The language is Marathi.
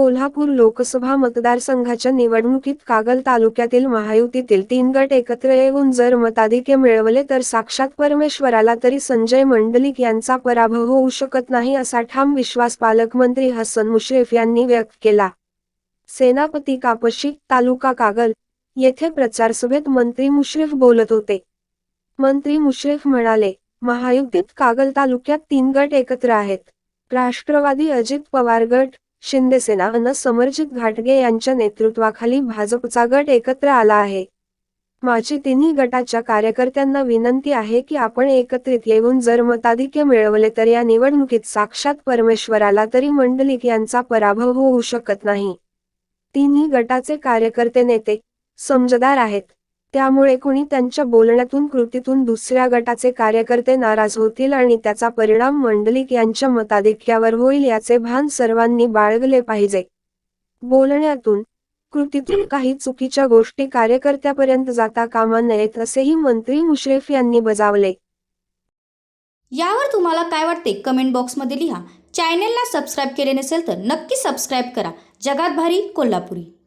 कोल्हापूर लोकसभा मतदारसंघाच्या निवडणुकीत कागल तालुक्यातील महायुतीतील तीन गट एकत्र येऊन जर मताधिक्य मिळवले तर साक्षात परमेश्वराला तरी संजय मंडलिक यांचा पराभव होऊ शकत नाही असा ठाम विश्वास पालकमंत्री हसन मुश्रीफ यांनी व्यक्त केला. सेनापती कापशी तालुका कागल येथे प्रचारसभेत मंत्री मुश्रीफ बोलत होते. मंत्री मुश्रीफ म्हणाले महायुतीत कागल तालुक्यात तीन गट एकत्र आहेत. राष्ट्रवादी अजित पवार गट शिंदेसेना अन समरजित घाटगे यांच्या नेतृत्वाखाली भाजपचा गट एकत्र आला आहे. माझी तिन्ही गटाच्या कार्यकर्त्यांना विनंती आहे की आपण एकत्रित येऊन जर मताधिक्य मिळवले तर या निवडणुकीत साक्षात परमेश्वराला तरी मंडलिक यांचा पराभव होऊ शकत नाही. तिन्ही गटाचे कार्यकर्ते नेते समजदार आहेत. त्यामुळे कुणी त्यांच्या बोलण्यातून कृतीतून दुसऱ्या गटाचे कार्यकर्ते नाराज होतील आणि त्याचा परिणाम मंडलिक यांच्या मताधिक्यावर होईल याचे भान सर्वांनी बाळगले पाहिजे. बोलण्यातून कृतीतून काही चुकीच्या गोष्टी कार्यकर्त्यापर्यंत जाता कामा नयेत असेही मंत्री मुश्रीफ यांनी बजावले. यावर तुम्हाला काय वाटते? कमेंट बॉक्समध्ये लिहा. चॅनेलला सबस्क्राईब केले नसेल तर नक्की सबस्क्राईब करा. जगात भारी कोल्हापुरी.